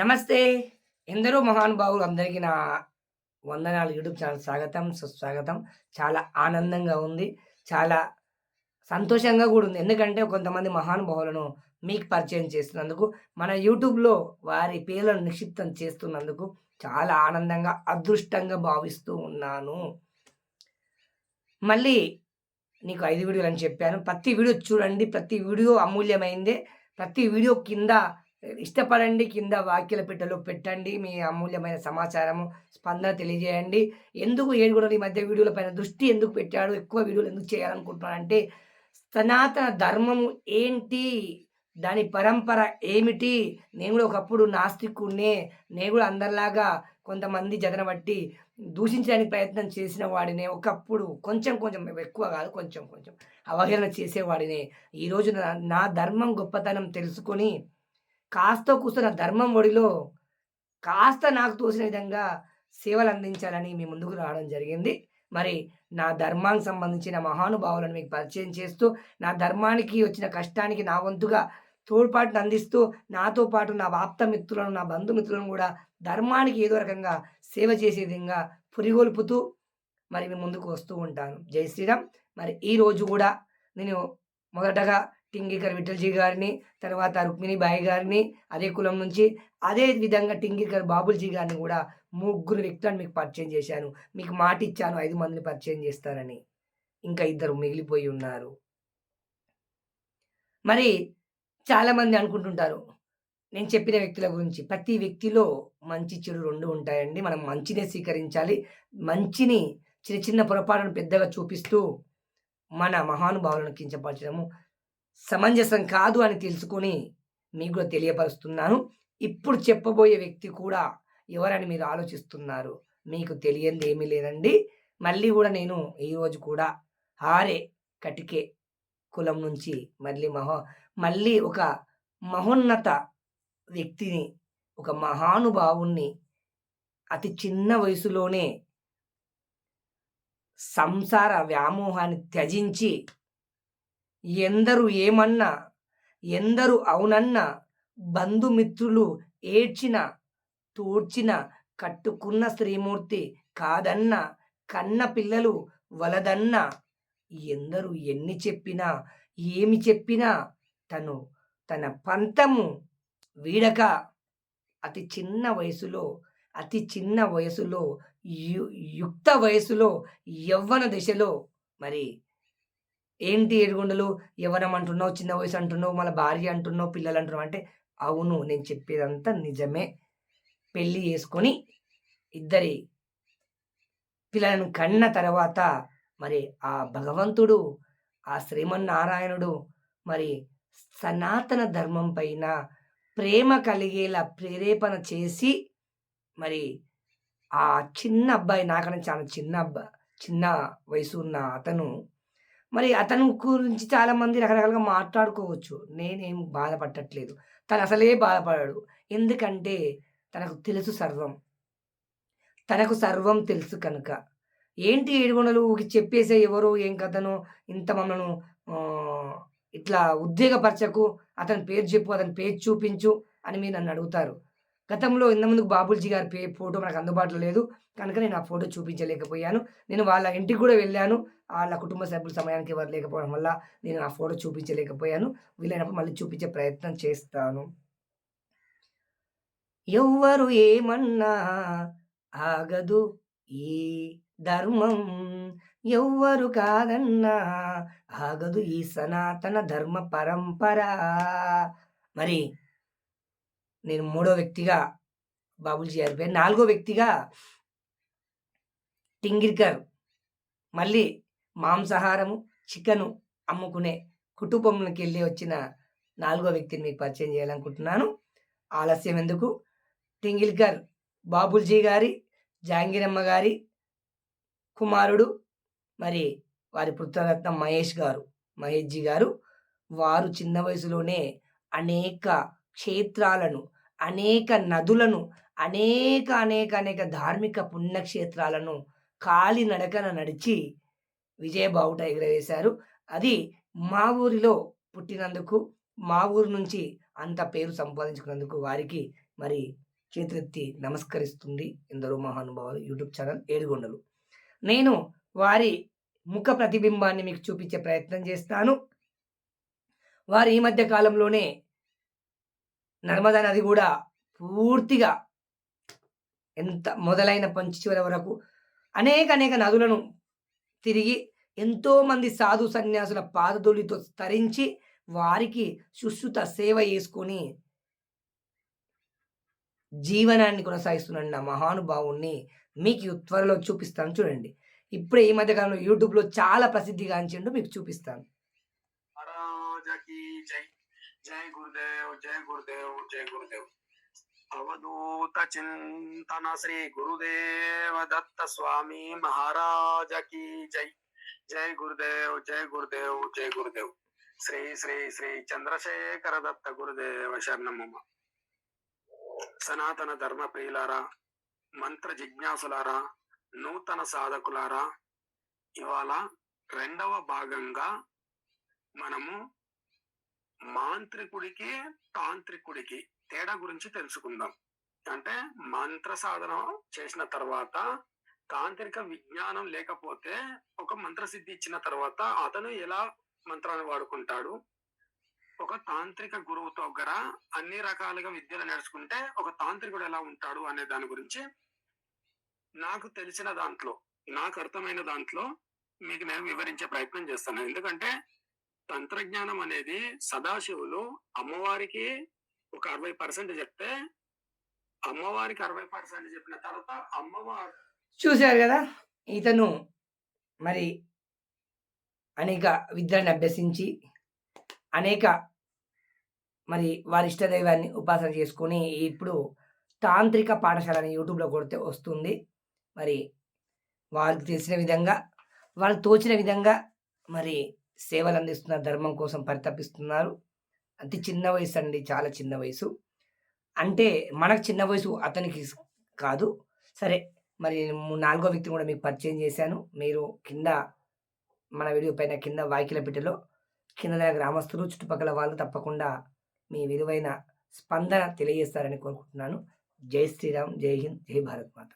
నమస్తే. ఎందరో మహానుభావులు అందరికీ నా వందనాలు యూట్యూబ్ ఛానల్ స్వాగతం సుస్వాగతం. చాలా ఆనందంగా ఉంది. చాలా సంతోషంగా కూడా ఉంది. ఎందుకంటే కొంతమంది మహానుభావులను మీకు పరిచయం చేస్తున్నందుకు మన యూట్యూబ్లో వారి పేర్లను నిక్షిప్తం చేస్తున్నందుకు చాలా ఆనందంగా అదృష్టంగా భావిస్తూ ఉన్నాను. మళ్ళీ నీకు ఐదు వీడియోలు అని చెప్పాను. ప్రతి వీడియో చూడండి. ప్రతి వీడియో అమూల్యమైందే. ప్రతి వీడియో కింద ఇష్టపడండి కింద వాక్యల పెట్టలో పెట్టండి మీ అమూల్యమైన సమాచారము స్పందన తెలియజేయండి. ఎందుకు ఏడుగురు ఈ మధ్య వీడియోల పైన దృష్టి ఎందుకు పెట్టాడు ఎక్కువ వీడియోలు ఎందుకు చేయాలనుకుంటున్నానంటే సనాతన ధర్మము ఏంటి దాని పరంపర ఏమిటి నేను కూడా ఒకప్పుడు నాస్తికుడినే నేను కూడా అందరిలాగా కొంతమంది జతన బట్టి దూషించడానికి ప్రయత్నం చేసిన వాడినే ఒకప్పుడు కొంచెం కొంచెం ఎక్కువ కాదు కొంచెం కొంచెం అవహేళన చేసేవాడినే. ఈరోజు నా ధర్మం గొప్పతనం తెలుసుకొని కాస్త కూస్తున్న ధర్మం ఒడిలో కాస్త నాకు తోసిన విధంగా సేవలు అందించాలని మీ ముందుకు రావడం జరిగింది. మరి నా ధర్మానికి సంబంధించిన మహానుభావులను మీకు పరిచయం చేస్తూ నా ధర్మానికి వచ్చిన కష్టానికి నా వంతుగా తోడ్పాటును అందిస్తూ నాతో పాటు నా వాప్త మిత్రులను నా బంధుమిత్రులను కూడా ధర్మానికి ఏదో రకంగా సేవ చేసే విధంగా పురిగొల్పుతూ మరి మీ ముందుకు వస్తూ ఉంటాను. జై శ్రీరామ్. మరి ఈరోజు కూడా నేను మొదటగా టింగికర్ విఠల్జీ గారిని తర్వాత రుక్మిణిబాయి గారిని అదే కులం నుంచి అదే విధంగా టింగికర్ బాబుల్జీ గారిని కూడా ముగ్గురు వ్యక్తులను మీకు పరిచయం చేశాను. మీకు మాట ఇచ్చాను ఐదు మందిని పరిచయం చేస్తారని. ఇంకా ఇద్దరు మిగిలిపోయి ఉన్నారు. మరి చాలామంది అనుకుంటుంటారు నేను చెప్పిన వ్యక్తుల గురించి. ప్రతి వ్యక్తిలో మంచి చెడు రెండు ఉంటాయండి. మనం మంచినే స్వీకరించాలి. మంచిని చిన్న చిన్న పొరపాటును పెద్దగా చూపిస్తూ మన మహానుభావులను కించపరచడము సమంజసం కాదు అని తెలుసుకొని మీకు కూడా తెలియపరుస్తున్నాను. ఇప్పుడు చెప్పబోయే వ్యక్తి కూడా ఎవరని మీరు ఆలోచిస్తున్నారు? మీకు తెలియంది ఏమీ లేదండి. మళ్ళీ కూడా నేను ఈరోజు కూడా హారే కటికే కులం నుంచి మళ్ళీ మహో మళ్ళీ ఒక మహోన్నత వ్యక్తిని ఒక మహానుభావుణ్ణి అతి చిన్న వయసులోనే సంసార వ్యామోహాన్ని త్యజించి ఎందరు ఏమన్నా ఎందరు అవునన్నా బంధుమిత్రులు ఏడ్చిన తూడ్చిన కట్టుకున్న శ్రీమూర్తి కాదన్న కన్న పిల్లలు వలదన్న ఎందరు ఎన్ని చెప్పినా ఏమి చెప్పినా తను తన పంతము వీడక. అతి చిన్న వయసులో అతి చిన్న వయసులో యు యుక్త వయసులో యవ్వన దశలో మరి ఏంటి ఏడుగుండలు? యవ్వనం అంటున్నావు చిన్న వయసు అంటున్నావు మళ్ళీ భార్య అంటున్నావు పిల్లలు అంటున్నావు అంటే అవును నేను చెప్పేదంతా నిజమే. పెళ్ళి చేసుకొని ఇద్దరి పిల్లలను కన్న తర్వాత మరి ఆ భగవంతుడు ఆ శ్రీమన్నారాయణుడు మరి సనాతన ధర్మం పైన ప్రేమ కలిగేలా ప్రేరేపణ చేసి మరి ఆ చిన్న అబ్బాయి నాకన్నా చాలా చిన్న అబ్బాయి చిన్న వయసు ఉన్న అతను. మరి అతను గురించి చాలామంది రకరకాలుగా మాట్లాడుకోవచ్చు. నేనేం బాధపడట్లేదు. తను అసలే బాధపడాడు. ఎందుకంటే తనకు తెలుసు సర్వం. తనకు సర్వం తెలుసు కనుక. ఏంటి ఏడుగొండలు చెప్పేసే ఎవరు ఏం కథను ఇంత మమ్మల్ని ఇట్లా ఉద్వేగపరచకు అతని పేరు చెప్పు అతని పేరు చూపించు అని మీరు నన్ను అడుగుతారు. గతంలో ఇంతకుముందుకు బాబుల్జీ గారి పే ఫోటో మనకు అందుబాటులో లేదు. కనుక నేను ఆ ఫోటో చూపించలేకపోయాను. నేను వాళ్ళ ఇంటికి కూడా వెళ్ళాను. వాళ్ళ కుటుంబ సభ్యుల సమయానికి ఎవరు లేకపోవడం వల్ల నేను ఆ ఫోటో చూపించలేకపోయాను. వీలైనప్పుడు మళ్ళీ చూపించే ప్రయత్నం చేస్తాను. ఎవ్వరు ఏమన్నా ఆగదు ఈ ధర్మం. ఎవ్వరు కాదన్నా ఆగదు ఈ సనాతన ధర్మ పరంపర. మరి నేను మూడో వ్యక్తిగా బాబుల్జీ గారి పేరు. నాలుగో వ్యక్తిగా టింగిర్కర్ మళ్ళీ మాంసాహారము చికెను అమ్ముకునే కుటుంబంలోకి వెళ్ళి వచ్చిన నాలుగో వ్యక్తిని మీకు పరిచయం చేయాలనుకుంటున్నాను. ఆలస్యం ఎందుకు? టింగిల్కర్ బాబుల్జీ గారి జాంగిరమ్మ గారి కుమారుడు మరి వారి పుత్రరత్నం మహేష్ గారు మహేష్జీ గారు. వారు చిన్న వయసులోనే అనేక క్షేత్రాలను అనేక నదులను అనేక అనేక అనేక ధార్మిక పుణ్యక్షేత్రాలను కాలినడకన నడిచి విజయబావుట ఎగురవేశారు. అది మా ఊరిలో పుట్టినందుకు మా ఊరు నుంచి అంత పేరు సంపాదించుకున్నందుకు వారికి మరి చేతులెత్తి నమస్కరిస్తుంది ఎందరో మహానుభావులు యూట్యూబ్ ఛానల్ ఏడుగొండలు. నేను వారి ముఖ ప్రతిబింబాన్ని మీకు చూపించే ప్రయత్నం చేస్తాను. వారు ఈ మధ్య కాలంలోనే నర్మదా నది కూడా పూర్తిగా ఎంత మొదలైన పంచచివర వరకు అనేక అనేక నదులను తిరిగి ఎంతోమంది సాధు సన్యాసుల పాదధూళితో స్తరించి వారికి సుశ్రుత సేవ చేసుకొని జీవనాన్ని కొనసాగిస్తున్న నా మహానుభావుణ్ణి మీకు త్వరలో చూపిస్తాను చూడండి. ఇప్పుడే ఈ మధ్య కాలంలో యూట్యూబ్లో చాలా ప్రసిద్ధిగాంచిండు మీకు చూపిస్తాను. जय जय गुरुदेव जय गुरुदेव जय गुरुदेव अवधूत चिंतन श्री गुरुदेव दत्त स्वामी महाराज की जय जय गुरुदेव जय गुरुदेव जय गुरुदेव శ్రీ శ్రీ శ్రీ చంద్రశేఖర దత్త గురుదేవ శరణమ్మ సనాతన ధర్మ ప్రియులారా మంత్ర జిజ్ఞాసులారా నూతన సాధకులారా ఇవాళ రెండవ భాగంగా మనము మాంత్రికుడికి తాంత్రికుడికి తేడా గురించి తెలుసుకుందాం. అంటే మంత్ర సాధన చేసిన తర్వాత తాంత్రిక విజ్ఞానం లేకపోతే ఒక మంత్రసిద్ధి ఇచ్చిన తర్వాత అతను ఎలా మంత్రాన్ని వాడుకుంటాడు? ఒక తాంత్రిక గురువు దగ్గర అన్ని రకాలుగా విద్యలు నేర్చుకుంటే ఒక తాంత్రికుడు ఎలా ఉంటాడు అనే దాని గురించి నాకు తెలిసిన దాంట్లో నాకు అర్థమైన దాంట్లో మీకు నేను వివరించే ప్రయత్నం చేస్తాను. ఎందుకంటే తంత్రజ్ఞానం అనేది సదాశివులు అమ్మవారికి ఒక అరవై పర్సెంట్ చెప్తే అమ్మవారికి అరవై పర్సెంట్ చెప్పిన తర్వాత అమ్మవారు చూశారు కదా? ఇతను మరి అనేక విద్యలను అభ్యసించి అనేక మరి వారి ఇష్టదైవాన్ని ఉపాసన చేసుకొని ఇప్పుడు తాంత్రిక పాఠశాలని యూట్యూబ్లో కొడితే వస్తుంది. మరి వారికి తెలిసిన విధంగా వాళ్ళకి తోచిన విధంగా మరి సేవలు అందిస్తున్న ధర్మం కోసం పరితపిస్తున్నారు. అతి చిన్న వయసు అండి చాలా చిన్న వయసు. అంటే మనకు చిన్న వయసు అతనికి కాదు. సరే మరి నాలుగో వ్యక్తిని కూడా మీకు పరిచయం చేశాను. మీరు కింద మన వీడియో పైన కింద వాకిల పెట్టెలో కింద గ్రామస్తులు చుట్టుపక్కల వాళ్ళు తప్పకుండా మీ విలువైన స్పందన తెలియజేస్తారని కోరుకుంటున్నాను. జై శ్రీరామ్ జై హింద్ జై భారత్ మాత.